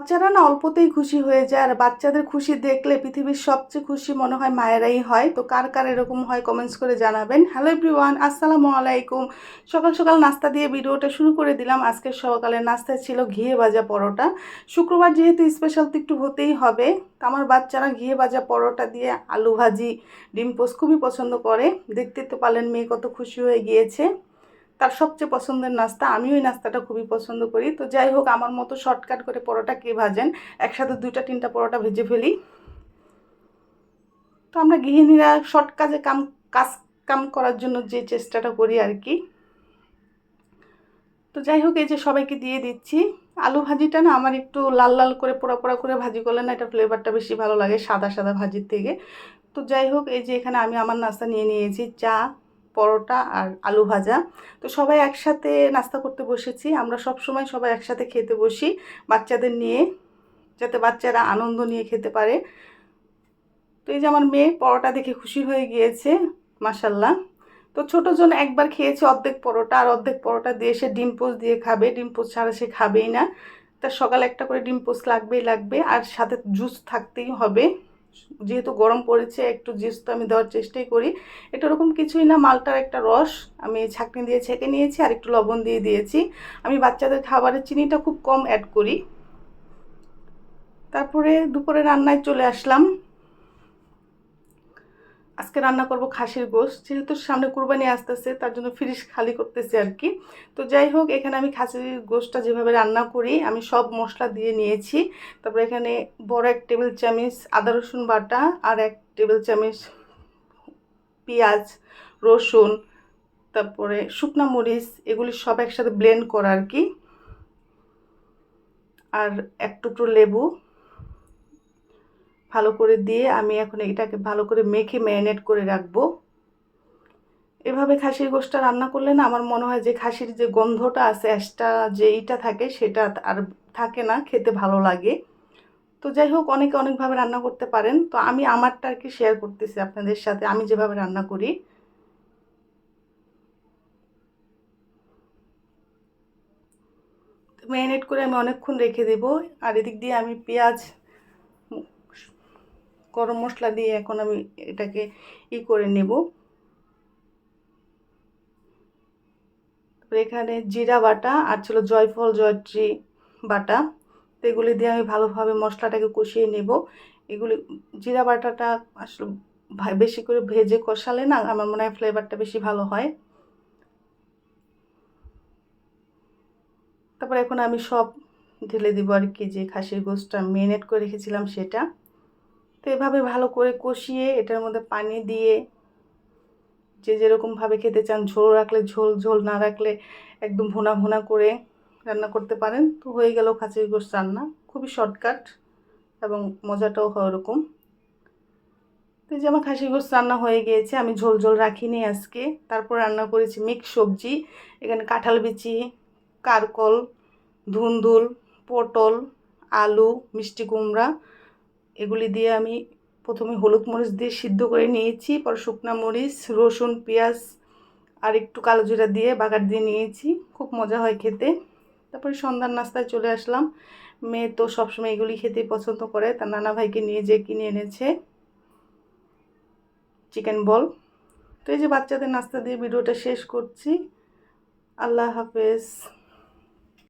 বাচ্চারা না অল্পতেই খুশি হয়ে যায়। আর বাচ্চাদের খুশি দেখলে পৃথিবীর সবচেয়ে খুশি মনে হয় মায়েরাই হয়। তো কার কার এরকম হয় কমেন্টস করে জানাবেন। হ্যালো এভরিওয়ান আসসালামু আলাইকুম। সকাল সকাল নাস্তা দিয়ে ভিডিওটা শুরু করে দিলাম। আজকের সকালের নাস্তায় ছিল ঘিয়ে ভাজা পরোটা। শুক্রবার যেহেতু স্পেশাল তো একটু হতেই হবে। তো আমার বাচ্চারা ঘিয়ে ভাজা পরোটা দিয়ে আলু ভাজি, ডিম পোস্ট খুবই পছন্দ করে। দেখতে তো পারলেন মেয়ে কত খুশি হয়ে গিয়েছে। তার সবচেয়ে পছন্দের নাস্তা, আমিও এই নাস্তাটা খুবই পছন্দ করি। তো যাই হোক, আমার মতো শর্টকাট করে পরোটা কে ভাজেন? একসাথে দুইটা, তিনটা পরোটা ভেজে ফেলি। তো আমরা গৃহিণীরা শর্ট কাজে কাম, কাজ কাম করার জন্য যে চেষ্টাটা করি আর কি। তো যাই হোক, এই যে সবাইকে দিয়ে দিচ্ছি। আলু ভাজিটা না আমার একটু লাল লাল করে, পোড়া পোড়া করে ভাজি করলে না এটা ফ্লেভারটা বেশি ভালো লাগে, সাদা সাদা ভাজির থেকে। তো যাই হোক, এই যে এখানে আমি আমার নাস্তা নিয়ে নিয়েছি, চা পরোটা আর আলু ভাজা। তো সবাই একসাথে নাস্তা করতে বসেছি। আমরা সব সময় সবাই একসাথে খেতে বসি বাচ্চাদের নিয়ে, যাতে বাচ্চারা আনন্দ নিয়ে খেতে পারে। তো এই যে আমার মেয়ে পরোটা দেখে খুশি হয়ে গিয়েছে মাসাল্লাহ তো ছোটো জন একবার খেয়েছে অর্ধেক পরোটা আর অর্ধেক পরোটা দিয়ে সে ডিম পোস্ট দিয়ে খাবে। ডিম পোস্ট ছাড়া সে খাবেই না। তার সকালে একটা করে ডিম পোস্ট লাগবেই লাগবে আর সাথে জুস থাকতেই হবে। যেহেতু গরম পড়েছে, একটু জুস তো আমি দেওয়ার চেষ্টাই করি। এটা ওরকম কিছুই না, মালটার একটা রস। আমি ছাঁকনি দিয়ে ছেঁকে নিয়েছি আর একটু লবণ দিয়ে দিয়েছি। আমি বাচ্চাদের খাবারের চিনিটা খুব কম অ্যাড করি। তারপরে দুপুরে রান্নায় চলে আসলাম। আজকে রান্না করব খাসির গোশ। যেহেতু সামনে কুরবানি আসতেছে, তার জন্য ফ্রিজ খালি করতেছি আর কি। তো যাই হোক, এখানে আমি খাসির গোশটা যেভাবে রান্না করি, আমি সব মশলা দিয়ে নিয়েছি। তারপরে এখানে বড় এক টেবিল চামচ আদা, রসুন বাটা আর এক টেবিল চামচ পেঁয়াজ, রসুন, তারপরে শুকনো মরিচ, এগুলি সব একসাথে ব্লেন্ড করা আর কি। আর এক টুকরো লেবু। ভালো করে দিয়ে আমি এখন এটাকে ভালো করে মেখে ম্যারিনেট করে রাখব। এভাবে খাসির গোষ্ঠটা রান্না করলে না আমার মনে হয় যে খাসির যে গন্ধটা আছে, অ্যাশটা যে ইটা থাকে সেটা আর থাকে না, খেতে ভালো লাগে। তো যাই হোক, অনেকে অনেকভাবে রান্না করতে পারেন। তো আমি আমারটা আর কি শেয়ার করতেছি আপনাদের সাথে, আমি যেভাবে রান্না করি। ম্যারিনেট করে আমি অনেকক্ষণ রেখে দেব। আর এদিক দিয়ে আমি পেঁয়াজ গরম মশলা দিয়ে এখন আমি এটাকে ই করে নেব। এখানে জিরা বাটা আর ছিল জয়ফল, জয়ত্রী বাটা, তো এগুলি দিয়ে আমি ভালোভাবে মশলাটাকে কষিয়ে নেব। এগুলি, জিরা বাটাটা আসলে বেশি করে ভেজে কষালে না আমার মনে হয় ফ্লেভারটা বেশি ভালো হয়। তারপর এখন আমি সব ঢেলে দিব আর কি, যে খাসির গোস্তটা মেরিনেট করে রেখেছিলাম সেটা। তো এভাবে ভালো করে কষিয়ে এটার মধ্যে পানি দিয়ে যে যেরকমভাবে খেতে চান, ঝোল রাখলে ঝোল ঝোল না রাখলে একদম ভুনা ভুনা করে রান্না করতে পারেন। তো হয়ে গেল খাসির গোস্ত রান্না। খুবই শর্টকাট এবং মজাটাও হয় ওরকম। তো যে আমার খাসির গোস্ত রান্না হয়ে গিয়েছে, আমি ঝোল ঝোল রাখিনি আজকে। তারপর রান্না করেছি মিক্স সবজি, এখানে কাঁঠাল বিচি, কারকল, ধুন্দুল, পটল, আলু, মিষ্টি কুমড়া এগুলি দিয়ে আমি প্রথমে হলুদ মরিচ দিয়ে সিদ্ধ করে নিয়েছি, পর শুকনা মরিচ, রসুন, পেঁয়াজ আর একটু কালো জিরা দিয়ে বাগার দিয়ে নিয়েছি। খুব মজা হয় খেতে। তারপরে সন্ধ্যার নাস্তায় চলে আসলাম। মেয়ে তো সবসময় এগুলি খেতেই পছন্দ করে। তার নানা ভাইকে নিয়ে যে কিনে এনেছে। চিকেন বল তো এই যে বাচ্চাদের নাস্তা দিয়ে ভিডিওটা শেষ করছি। আল্লাহ হাফেজ।